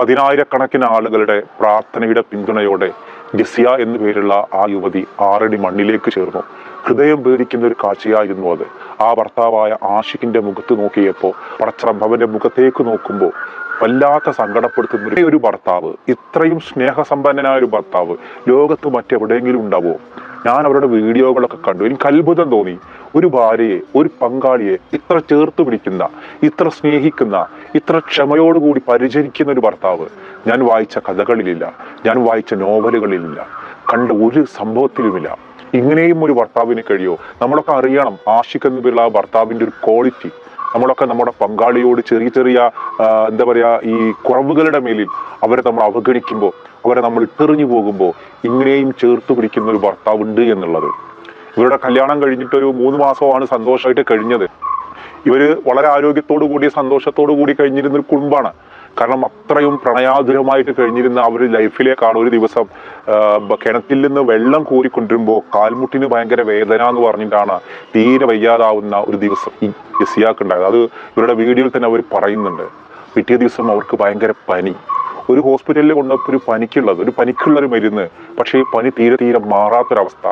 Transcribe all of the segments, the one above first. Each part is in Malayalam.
പതിനായിരക്കണക്കിന് ആളുകളുടെ പ്രാർത്ഥനയുടെ പിന്തുണയോടെ ജസിയ എന്നു പേരുള്ള ആ യുവതി ആറടി മണ്ണിലേക്ക് ചേർന്നു. ഹൃദയം പേടിക്കുന്ന ഒരു കാഴ്ചയായിരുന്നു അത്. ആ ഭർത്താവായ ആഷിഖിന്റെ മുഖത്ത് നോക്കിയപ്പോൾ പടച്ചറമ്പവന്റെ മുഖത്തേക്ക് നോക്കുമ്പോൾ വല്ലാത്ത സങ്കടപ്പെടുത്തുന്ന ഒരു- ഭർത്താവ് ഇത്രയും സ്നേഹസമ്പന്നനായ ഒരു ഭർത്താവ് ലോകത്ത് മറ്റെവിടെയെങ്കിലും ഉണ്ടാവോ ഞാൻ അവരുടെ വീഡിയോകളൊക്കെ കണ്ടു. എനിക്ക് അത്ഭുതം തോന്നി. ഒരു ഭാര്യയെ ഒരു പങ്കാളിയെ ഇത്ര ചേർത്ത് പിടിക്കുന്ന ഇത്ര സ്നേഹിക്കുന്ന ഇത്ര ക്ഷമയോടുകൂടി പരിചരിക്കുന്ന ഒരു ഭർത്താവ് ഞാൻ വായിച്ച കഥകളിലില്ല. ഞാൻ വായിച്ച നോവലുകളിലില്ല. കണ്ട ഒരു സംഭവത്തിലുമില്ല. ഇങ്ങനെയും ഒരു ഭർത്താവിന് കഴിയോ? നമ്മളൊക്കെ അറിയണം ആഷിഖ് എന്ന് പേരുള്ള ആ ഭർത്താവിന്റെ ഒരു ക്വാളിറ്റി നമ്മളൊക്കെ നമ്മുടെ പങ്കാളിയോട് ചെറിയ ചെറിയ എന്താ പറയാ ഈ കുറവുകളുടെ മേലിൽ അവരെ നമ്മൾ അവഗണിക്കുമ്പോൾ അവരെ നമ്മൾ ഇട്ടെറിഞ്ഞു പോകുമ്പോൾ ഇങ്ങനെയും ചേർത്ത് പിടിക്കുന്ന ഒരു ഭർത്താവുണ്ട് എന്നുള്ളത്. ഇവരുടെ കല്യാണം കഴിഞ്ഞിട്ടൊരു മൂന്ന് മാസമാണ് സന്തോഷമായിട്ട് കഴിഞ്ഞത്. ഇവർ വളരെ ആരോഗ്യത്തോടു കൂടി സന്തോഷത്തോടു കൂടി കഴിഞ്ഞിരുന്ന ഒരു കുടുംബാണ് കാരണം അത്രയും പ്രണയാതുരമായിട്ട് കഴിഞ്ഞിരുന്ന അവർ ലൈഫിലേക്കാണ് ഒരു ദിവസം ആ, കിണറ്റിൽ നിന്ന് വെള്ളം കോരിക്കൊണ്ടിരുമ്പോൾ കാൽമുട്ടിന് ഭയങ്കര വേദന എന്ന് പറഞ്ഞിട്ടാണ് തീരെ വയ്യാതാവുന്ന ഒരു ദിവസം ഈ ജസിയാക്ക് ഉണ്ടായത്. അത് ഇവരുടെ വീഡിയോയിൽ തന്നെ അവർ പറയുന്നുണ്ട്. പിറ്റേ ദിവസം അവർക്ക് ഭയങ്കര പനി. ഒരു ഹോസ്പിറ്റലിൽ കൊണ്ടപ്പോൾ ഒരു പനിക്കുള്ളത് ഒരു പനിക്കുള്ള ഒരു മരുന്ന് പക്ഷേ ഈ പനി തീരെ തീരെ മാറാത്തൊരവസ്ഥ.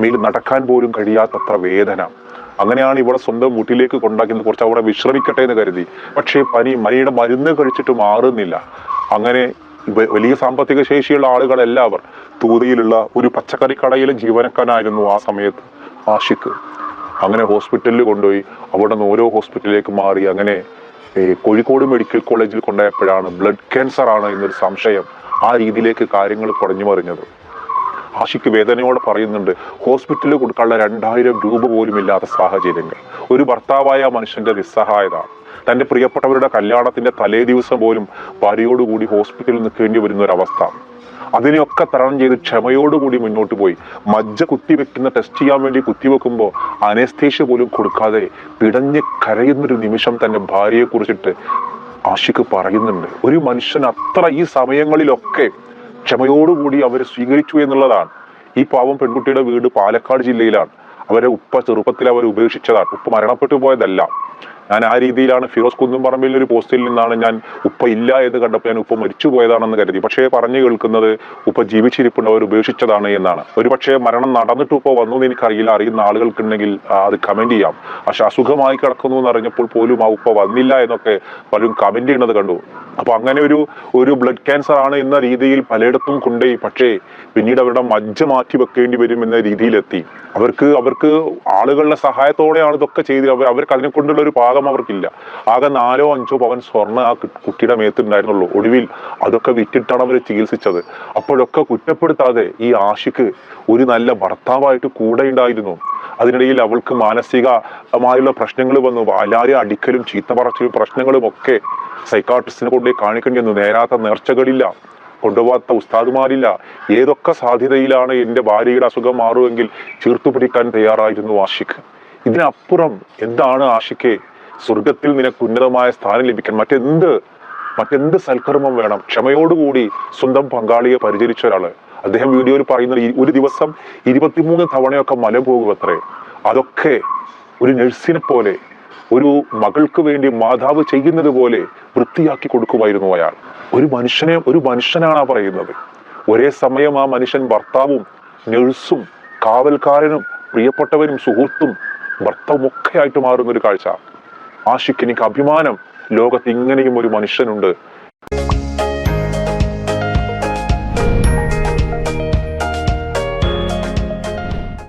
മേൽ നടക്കാൻ പോലും കഴിയാത്തത്ര വേദന. അങ്ങനെയാണ് ഇവിടെ സ്വന്തം വീട്ടിലേക്ക് കൊണ്ടാക്കുന്നത് കുറച്ച് അവിടെ വിശ്രമിക്കട്ടെ എന്ന് കരുതി. പക്ഷേ പനി മനിയുടെ മരുന്ന് കഴിച്ചിട്ട് മാറുന്നില്ല അങ്ങനെ വലിയ സാമ്പത്തിക ശേഷിയുള്ള ആളുകളെല്ലാവർ തൂതയിലുള്ള ഒരു പച്ചക്കറി കടയിലെ ജീവനക്കാരനായിരുന്നു ആ സമയത്ത് ആഷിക്ക് അങ്ങനെ ഹോസ്പിറ്റലിൽ കൊണ്ടുപോയി. അവിടെ നിന്ന് ഓരോ ഹോസ്പിറ്റലിലേക്ക് മാറി. അങ്ങനെ കോഴിക്കോട് മെഡിക്കൽ കോളേജിൽ കൊണ്ടുപോയപ്പോഴാണ് ബ്ലഡ് ക്യാൻസർ ആണ് എന്നൊരു സംശയം ആ രീതിയിലേക്ക് കാര്യങ്ങൾ കുറഞ്ഞു മറിഞ്ഞത് ആഷിക്ക് വേദനയോടെ പറയുന്നുണ്ട് ഹോസ്പിറ്റലിൽ കൊടുക്കാനുള്ള രണ്ടായിരം രൂപ പോലും ഇല്ലാത്ത സാഹചര്യങ്ങൾ. ഒരു ഭർത്താവായ മനുഷ്യന്റെ നിസ്സഹായത. തന്റെ പ്രിയപ്പെട്ടവരുടെ കല്യാണത്തിന്റെ തലേ ദിവസം പോലും ഭാര്യയോടുകൂടി ഹോസ്പിറ്റലിൽ നിൽക്കേണ്ടി വരുന്ന ഒരു അവസ്ഥ. അതിനെയൊക്കെ തരണം ചെയ്ത് ക്ഷമയോടുകൂടി മുന്നോട്ട് പോയി. മജ്ജ കുത്തിവെക്കുന്ന ടെസ്റ്റ് ചെയ്യാൻ വേണ്ടി കുത്തിവെക്കുമ്പോൾ അനസ്തേഷ്യ പോലും കൊടുക്കാതെ പിടഞ്ഞ് കരയുന്നൊരു നിമിഷം തന്റെ ഭാര്യയെ കുറിച്ചിട്ട് ആഷിക്ക് പറയുന്നുണ്ട്. ഒരു മനുഷ്യൻ അത്ര ഈ സമയങ്ങളിലൊക്കെ ക്ഷമയോടുകൂടി അവർ സ്വീകരിച്ചു എന്നുള്ളതാണ്. ഈ പാവം പെൺകുട്ടിയുടെ വീട് പാലക്കാട് ജില്ലയിലാണ്. അവരെ ഉപ്പ ചെറുപ്പത്തിൽ അവർ ഉപേക്ഷിച്ചതാണ്. ഉപ്പ മരണപ്പെട്ടു പോയതല്ല. ഞാൻ ആ രീതിയിലാണ് ഫിറോസ് കുന്നുംപറമ്പിൽ ഒരു പോസ്റ്റിൽ നിന്നാണ് ഞാൻ ഉപ്പ ഇല്ല എന്ന് കണ്ടപ്പോൾ ഞാൻ ഉപ്പ മരിച്ചു പോയതാണെന്ന് കരുതി. പക്ഷേ പറഞ്ഞു കേൾക്കുന്നത് ഉപ്പ ജീവിച്ചിരിപ്പുണ്ട് അവർ ഉപേക്ഷിച്ചതാണ് എന്നാണ്. ഒരു പക്ഷേ മരണം നടന്നിട്ട് ഉപ്പ വന്നു എന്ന് എനിക്കറിയില്ല. അറിയുന്ന ആളുകൾക്കുണ്ടെങ്കിൽ അത് കമന്റ് ചെയ്യാം. പക്ഷെ അസുഖമായി കിടക്കുന്നു എന്ന് അറിഞ്ഞപ്പോൾ പോലും ആ ഉപ്പ വന്നില്ല എന്നൊക്കെ പലരും കമന്റ് ചെയ്യുന്നത് കണ്ടു. അപ്പൊ അങ്ങനെ ഒരു ഒരു ബ്ലഡ് ക്യാൻസർ ആണ് എന്ന രീതിയിൽ പലയിടത്തും കൊണ്ടുപോയി. പക്ഷേ പിന്നീട് അവരുടെ മജ്ജ മാറ്റി വെക്കേണ്ടി വരും എന്ന രീതിയിലെത്തി. അവർക്ക് അവർക്ക് ആളുകളുടെ സഹായത്തോടെയാണ് ഇതൊക്കെ ചെയ്ത് അവർ അവർക്ക് അതിനെ കൊണ്ടുള്ള ഒരു പാകം അവർക്കില്ല. ആകെ നാലോ അഞ്ചോ പവൻ സ്വർണ ആ കുട്ടിയുടെ മേത്തുണ്ടായിരുന്നുള്ളൂ. ഒടുവിൽ അതൊക്കെ വിറ്റിട്ടാണ് അവർ ചികിത്സിച്ചത്. അപ്പോഴൊക്കെ കുറ്റപ്പെടുത്താതെ ഈ ആഷിക്ക് ഒരു നല്ല ഭർത്താവായിട്ട് കൂടെ ഉണ്ടായിരുന്നു. അതിനിടയിൽ അവൾക്ക് മാനസികമായുള്ള പ്രശ്നങ്ങൾ വന്നു. വാലാരി അടിക്കലും ചീത്ത പറച്ചിലും പ്രശ്നങ്ങളും ഒക്കെ സൈക്കാട്രിസ്റ്റിനെ കൊണ്ടുപോയി കാണിക്കേണ്ടി വന്നു. നേരാത്ത നേർച്ചകളില്ല. കൊണ്ടുപോകാത്ത ഉസ്താദുമാരില്ല. ഏതൊക്കെ സാധ്യതയിലാണ് എന്റെ ഭാര്യയുടെ അസുഖം മാറുമെങ്കിൽ ചീർത്തുപിടിക്കാൻ തയ്യാറായിരുന്നു ആഷിഖ് ഇതിനപ്പുറം എന്താണ് ആഷിഖെ സ്വർഗത്തിൽ നിനക്ക് ഉന്നതമായ സ്ഥാനം ലഭിക്കാൻ മറ്റെന്ത് മറ്റെന്ത് സൽക്കർമ്മം വേണം? ക്ഷമയോടുകൂടി സ്വന്തം പങ്കാളിയെ പരിചരിച്ച ഒരാൾ. അദ്ദേഹം വീഡിയോയിൽ പറയുന്നത് ഒരു ദിവസം ഇരുപത്തിമൂന്ന് തവണയൊക്കെ മല പോകുമത്രേ അതൊക്കെ ഒരു നഴ്സിനെ പോലെ ഒരു മകൾക്ക് വേണ്ടി മാതാവ് ചെയ്യുന്നത് പോലെ വൃത്തിയാക്കി കൊടുക്കുമായിരുന്നു അയാൾ. ഒരു മനുഷ്യനെ ഒരു മനുഷ്യനാണ് ആ പറയുന്നത്. ഒരേ സമയം ആ മനുഷ്യൻ ഭർത്താവും നഴ്സും കാവൽക്കാരനും പ്രിയപ്പെട്ടവരും സുഹൃത്തും ഭർത്താവും ഒക്കെ ആയിട്ട് മാറുന്ന ഒരു കാഴ്ച. എനിക്ക് അഭിമാനം ലോകത്ത് ഇങ്ങനെയും ഒരു മനുഷ്യനുണ്ട്.